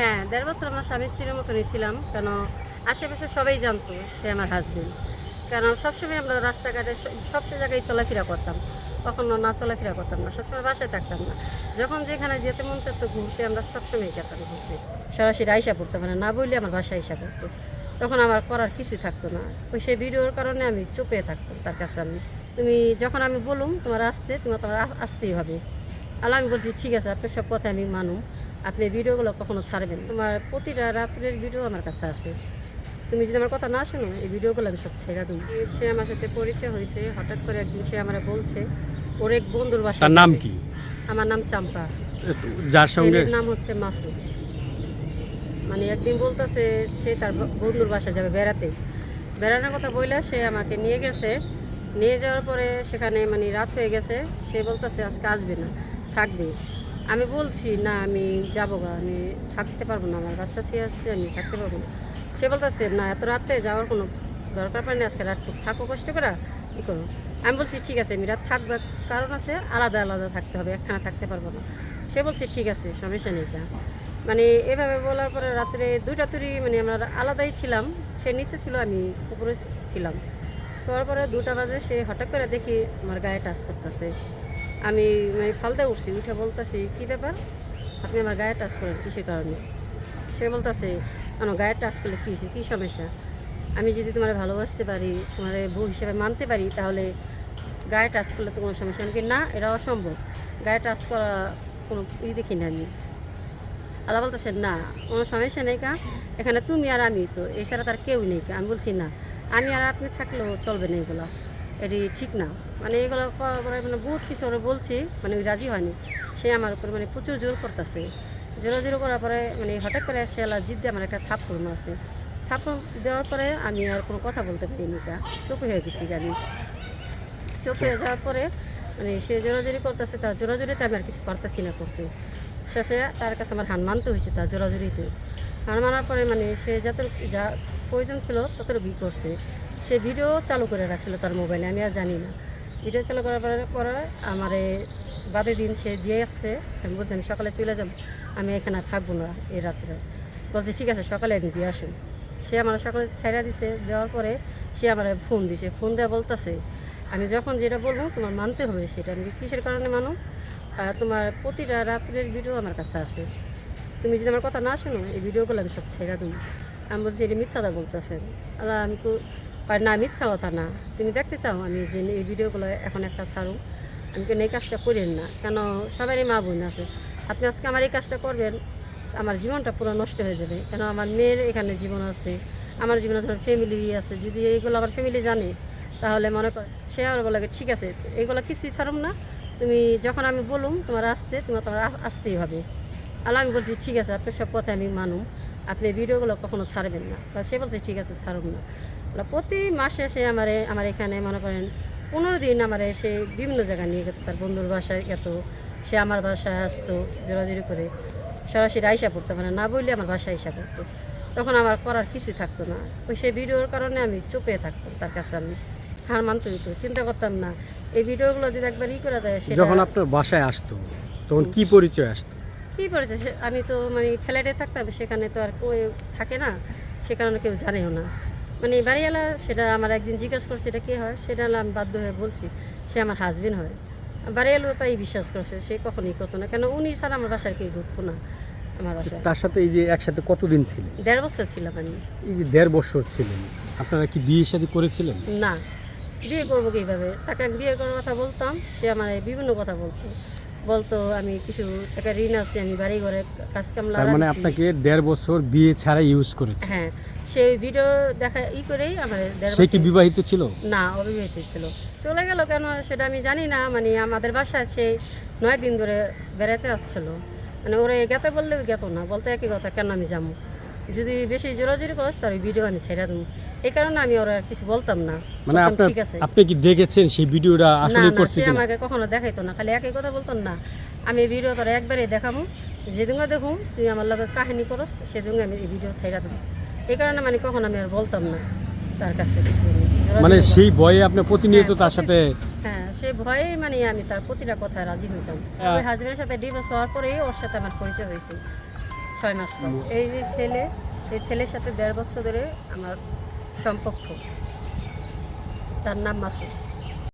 হ্যাঁ দেড় বছর আমরা স্বামী স্ত্রীর মতনই ছিলাম কেন আশেপাশে সবাই জানতো সে আমার হাজবেন্ড কারণ সবসময় আমরা রাস্তাঘাটে সব জায়গায় চলাফেরা করতাম, কখনো না চলাফেরা করতাম না, সবসময় বাসায় থাকতাম না। যখন যেখানে যেতে মন চাইতো ঘুরতে, আমরা সবসময় যেতাম ঘুরতে। সরাসরি আইসা পড়তাম মানে না বললে আমার বাসায় আইসা পড়তো। তখন আমার করার কিছুই থাকতো না। ওই সেই ভিডিওর কারণে আমি চুপে থাকতাম তার কাছে আমি। তুমি যখন আমি বলুম, তোমার আসতে, তোমার তোমার আসতেই হবে। আল্লাহ আমি বলছি, ঠিক আছে, আপনার সব কথা আমি মানু আপনি ভিডিওগুলো কখনো ছাড়বেন? তোমার প্রতিটা রাত্রের ভিডিও আমার কাছে আছে। তুমি যদি আমার কথা না শোনো এই ভিডিওগুলো আমি সব ছেড়ে দেবো সে আমার সাথে পরিচয় হয়েছে হঠাৎ করে একদিন সে আমার বলছে ওর এক বন্ধুর বাসা তার নাম কি? আমার নাম চাম্পা। যার সঙ্গে? নাম হচ্ছে মাসুদ। মানে একদিন বলতেছে সে তার বন্ধুর বাসা যাবে বেড়াতে। বেড়ানোর কথা বইলা সে আমাকে নিয়ে গেছে। নিয়ে যাওয়ার পরে সেখানে মানে রাত হয়ে গেছে। সে বলতেছে আজকে আসবে না থাকবে। আমি বলছি, না, আমি যাব গা, আমি থাকতে পারব না, আমার বাচ্চা ছেলে আসছে, আমি থাকতে পারব না। সে বলতেছে, না, এত রাতে যাওয়ার কোনো দরকার পড়ে না, আজকে রাত থাকো, কষ্ট করে কী করো। আমি বলছি, ঠিক আছে, আমি রাত থাকব। কারণ আছে, আলাদা আলাদা থাকতে হবে, একখানা থাকতে পারব না। সে বলছে, ঠিক আছে, সমস্যা নেই তা মানে এভাবে বলার পরে রাত্রে দুইটা তুরি মানে আমরা আলাদাই ছিলাম, সে নিচে ছিল, আমি উপরে ছিলাম। তারপরে দুটা বাজে, সে হঠাৎ করে দেখি আমার গায়ে টাচ করতেছে। আমি মানে ফালতে উঠছি, উঠে বলতেছি, কী ব্যাপার? আপনি আমার গায়ে টাচ করেন, কিসের কারণে? সে বলতেছে কেন গায়ে টাচ করলে কী কী সমস্যা? আমি যদি তোমার ভালোবাসতে পারি, তোমার বউ হিসেবে মানতে পারি, তাহলে গায়ে টাচ করলে তো কোনো সমস্যা নেই। না, এটা অসম্ভব। গায়ে টাচ করা কোনো ই দেখি না আমি। আল্লাহ বলতেছেন না, কোনো সমস্যা নেই কা। এখানে তুমি আর আমি তো, এছাড়া তার কেউ নেই কা। আমি বলছি, না, আমি আর আপনি থাকলেও চলবে না এগুলো। এটি ঠিক না। মানে এগুলো মানে বহুত কিছু ওরা বলছি মানে রাজি হয়নি। সে আমার উপরে মানে প্রচুর জোর করতেছে। জোর জোর করার পরে মানে হঠাৎ করে সে আল্লাহ জিদ দিয়ে আমার একটা থাপ থাপ্পড় মারছে। থাপ্পড় দেওয়ার পরে আমি আর কোনো কথা বলতে পারিনি কা চুপ হয়ে গেছি আমি। চোখ হয়ে যাওয়ার পরে মানে সে জোরাজোরি করতেছে তার জোরাজোরিতে আমি আর কিছু পারতেছি না করতে। শেষে তার কাছে আমার হান মানতে হয়েছে তার জোরাজোরিতে হান মানার পরে মানে সে যত যা প্রয়োজন ছিল ততটুকুই করছে। সে ভিডিও চালু করে রাখছিল তার মোবাইলে আমি আর জানি না। ভিডিও চালু করার পরে আমার বাদে দিন সে দিয়ে আসছে। আমি বলছি, আমি সকালে চলে যাব। আমি এখানে থাকব না এই রাত্রে। বলছে, ঠিক আছে, সকালে আপনি দিয়ে আসুন সে আমার সকালে ছেড়া দিছে। দেওয়ার পরে সে আমার ফোন দিছে। ফোন দেওয়া বলতেছে, আমি যখন যেটা বলব তোমার মানতে হবে সেটা। আমি কিসের কারণে মানো? তোমার প্রতিটা রাত্রের ভিডিও আমার কাছে আছে। তুমি যদি আমার কথা না শোনো, এই ভিডিওগুলো আমি সব ছেড়ে দেবো। আমি বলছি, এটা মিথ্যাটা বলতেছেন। আল্লাহ, আমি তো পারি না, মিথ্যা কথা না। তুমি দেখতে চাও আমি যে এই ভিডিওগুলো এখন একটা ছাড়ুন আমি কেন এই কাজটা করেন না? কেন সবারই মা বোন আছে। আপনি আজকে আমার এই কাজটা করবেন, আমার জীবনটা পুরো নষ্ট হয়ে যাবে। কেন আমার মেয়ের এখানে জীবন আছে, আমার জীবন আছে ফ্যামিলি আছে, যদি এইগুলো আমার ফ্যামিলি জানে, তাহলে মনে কর, সে আর বলে, ঠিক আছে এইগুলো কিছুই ছাড়ুম না। তুমি যখন আমি বলুম, তোমার আসতে, তোমার তোমার আসতেই হবে। আল্লাহ আমি বলছি, ঠিক আছে, আপনার সব কথা আমি মানুম। আপনি ভিডিওগুলো কখনো ছাড়বেন না। সে বলছে, ঠিক আছে ছাড়ুন না। প্রতি মাসে সে আমার আমার এখানে মনে করেন পনেরো দিন আমার এসে বিভিন্ন জায়গায় নিয়ে গেত তার বন্ধুর বাসায় গেত সে আমার বাসায় আসতো জোরাজুরি করে। সরাসরি আইসা পড়তো মানে না বললে আমার বাসায় আইসা পড়তো। তখন আমার করার কিছুই থাকতো না। ওই সেই ভিডিওর কারণে আমি চুপে থাকতাম তার কাছে আমি। হার মানতে হইতো চিন্তা করতাম না। এই ভিডিওগুলো যদি একবার ই করে দেয় সে যখন আপনার বাসায় আসতো তখন কি পরিচয় আসতো? কি পরিচয়? সে- আমি তো মানে ফ্ল্যাটে থাকতাম সেখানে তো আর কেউ থাকে না সে কারণে কেউ জানেও না। মানে বাড়িওয়ালা সেটা আমার একদিন জিজ্ঞেস করছে এটা কী হয়? সেটা হলো আমি বাধ্য হয়ে বলছি সে আমার হাজবেন্ড হয়। বাড়িওয়ালাও তাই বিশ্বাস করছে সে কখনই করতো না। কেন উনি ছাড়া আমার বাসার কেউ ঢুকতো না আমার বাসায়। তার সাথে এই যে একসাথে কতদিন ছিলেন? দেড় বছর ছিলাম আমি। এই যে দেড় বছর ছিলেন আপনারা কি বিয়ে শাদী করেছিলেন? না বিয়ে করব কীভাবে? তাকে আমি বিয়ে করার কথা বলতাম সে আমার বিভিন্ন কথা বলতো। বলতো আমি কিছু টাকা ঋণ আছে আমি বাড়ি ঘরে কাজ কামলা তার মানে আপনাকে দেড় বছর বিয়ে ছাড়া ইউজ করেছে। হ্যাঁ সেই ভিডিও দেখা ই করেই আমার দেড় সে কি বিবাহিত ছিল? না অবিবাহিত ছিল। চলে গেল কেন সেটা আমি জানি না মানে আমাদের বাসায় সে নয় দিন ধরে বেড়াতে আসছিল। মানে ওরে গেতে বললে গেত না বলতে একই কথা কেন আমি যাব? যদি বেশি জোরাজোরি করস তার ভিডিও আমি ছেড়ে দেবো। এই কারণে আমি ওরা আর কিছু বলতাম না। মানে বলতাম, আপনার ঠিক আছে। আপনি কি দেখেছেন সেই ভিডিওটা আসলে করছে কিনা? আমাকে কখনো দেখাইতো না খালি একই কথা বলতো না আমি ভিডিও তোরা একবারে দেখাবো যেদিনকে দেখুন তুই আমার লগে কাহিনী করস সেদিনকে আমি এই ভিডিও ছেড়ে দেবো। এই কারণে মানে কখন আমি আর বলতাম না তার কাছে কিছু। মানে সেই ভয়ে আপনি প্রতিনিয়ত হ্যাঁ, তার সাথে হ্যাঁ সে ভয়ে মানে আমি তার প্রতিটা কথায় রাজি হইতাম। হ্যাঁ। ওই হাজবেন্ডের সাথে ডিভোর্স হওয়ার পরেই ওর সাথে আমার পরিচয় হয়েছে ছয় মাস পর। এই যে ছেলে এই ছেলের সাথে দেড় বছর ধরে আমার সম্পর্ক। তার নাম মাসুদ।